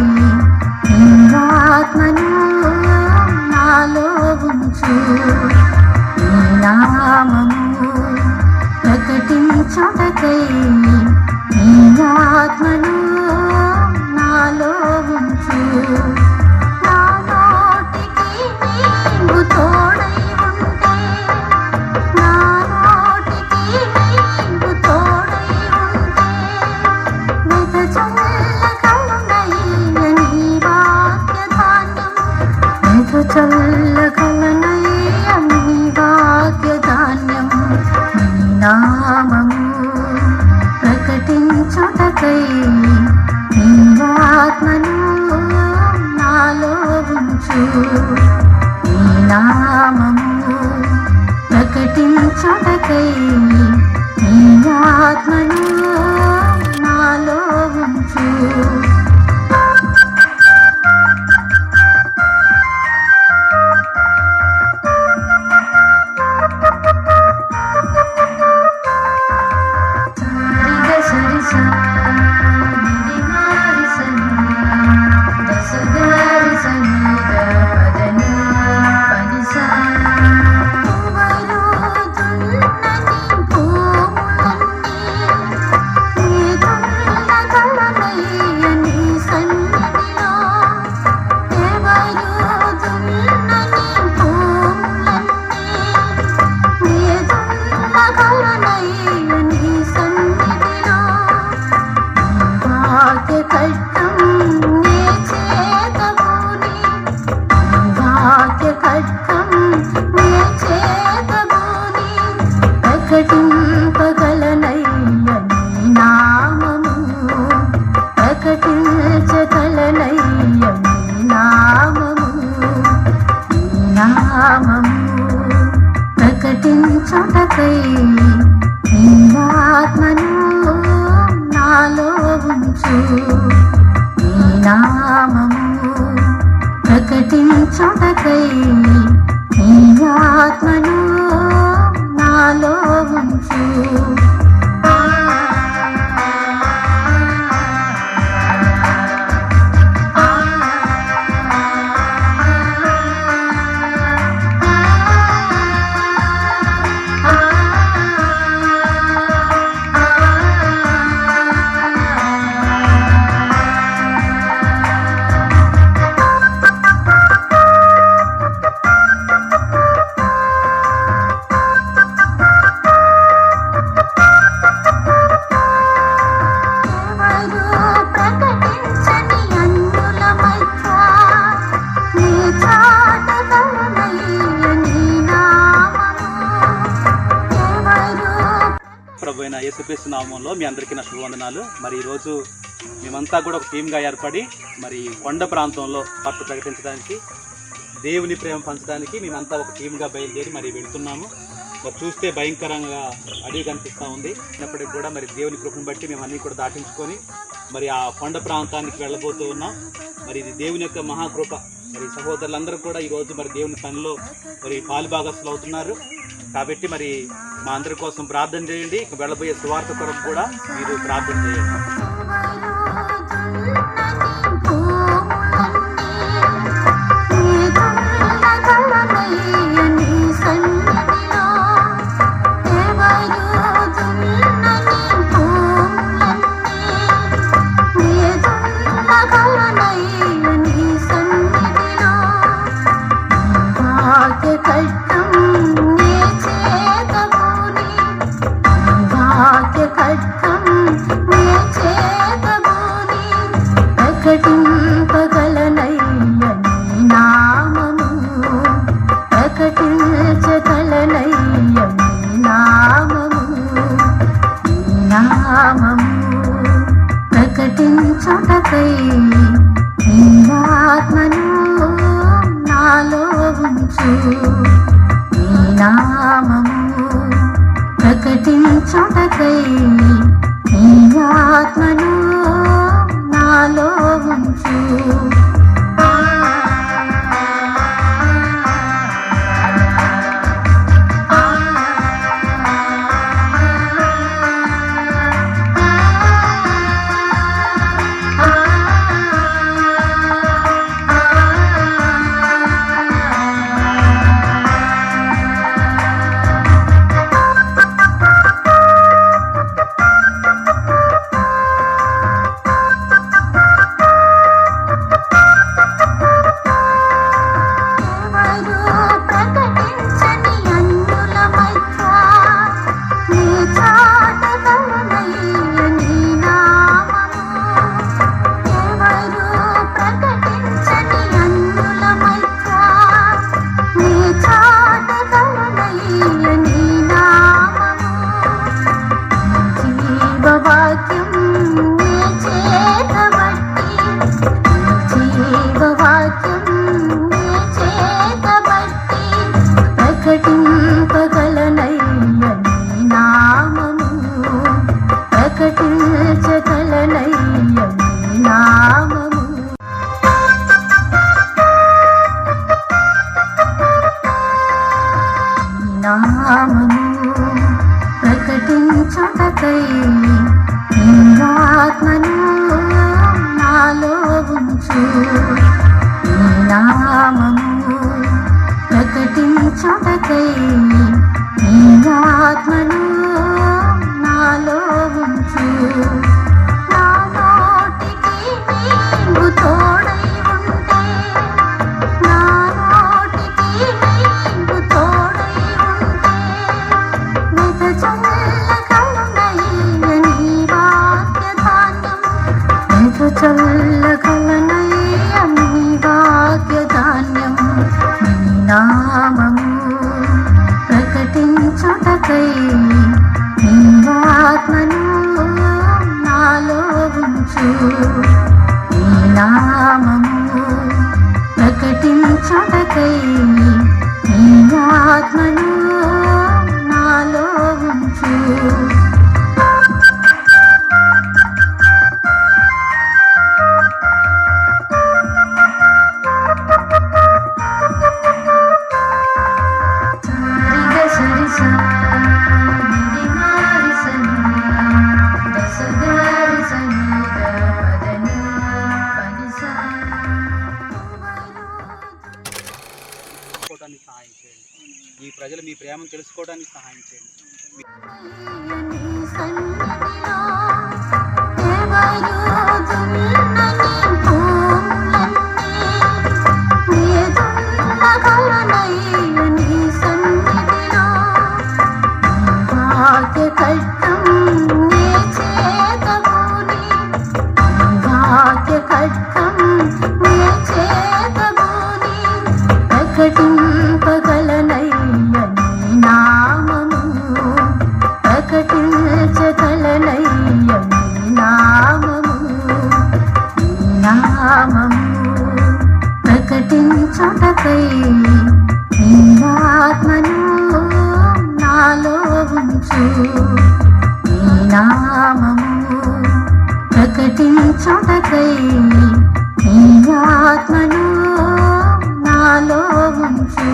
నీ ఆత్మను నాలో ఉంచు. నీ నామము ప్రకటించుటకై నీ ఆత్మను ప్రకటించుటకై నీ ఆత్మను నాలో ఉంచు. నీ నామము ప్రకటించుటకై నీ ఆత్మను నాలో ఉంచు. ప్రకటించుటకై నీ ఆత్మను నాలో ఉంచు నీ నామము ప్రకటించుటకై నీ ఆత్మను నాలో ఉంచు. ప్రభువైన యేసుక్రీస్తు నామంలో మీ అందరికీ నా శుభవందనాలు. మరి ఈరోజు మేమంతా కూడా ఒక టీమ్గా ఏర్పడి మరి కొండ ప్రాంతంలో వార్త ప్రకటించడానికి దేవుని ప్రేమ పంచడానికి మేమంతా ఒక టీమ్గా బయలుదేరి మరి వెళ్తున్నాము. మరి చూస్తే భయంకరంగా అడవి కనిపిస్తూ ఉంది. అయినప్పటికీ కూడా మరి దేవుని కృపను బట్టి మేము అన్నీ కూడా దాటించుకొని మరి ఆ కొండ ప్రాంతానికి వెళ్ళబోతూ ఉన్నాం. మరి ఇది దేవుని యొక్క మహాకృప. మరి సహోదరులందరూ కూడా ఈరోజు మరి దేవుని పనిలో మరి పాలు పాలుభాగస్తులు అవుతున్నారు. కాబట్టి మరి మా అందరి కోసం ప్రార్థన చేయండి. వెళ్ళబోయే సువార్త కొరకు కూడా మీరు ప్రార్థన చేయండి. నీ నామము ప్రకటించుటకై నీ ఆత్మను నాలో ఉంచు. నామము ప్రకటించుటకై ఆత్మను నాలో ఉంచు నీ నామము ప్రకటించుటకై ఆత్మను యేసు నీ నామము ప్రకటించుటకై నీ ఆత్మను నాలో ఉంచు. ప్రజలు మీ ప్రేమను తెలుసుకోవడానికి సహాయం చేయండి. నాలో ఉంచు ఈ నామము ప్రకటించుటకై ఈ ఆత్మను నాలో ఉంచు.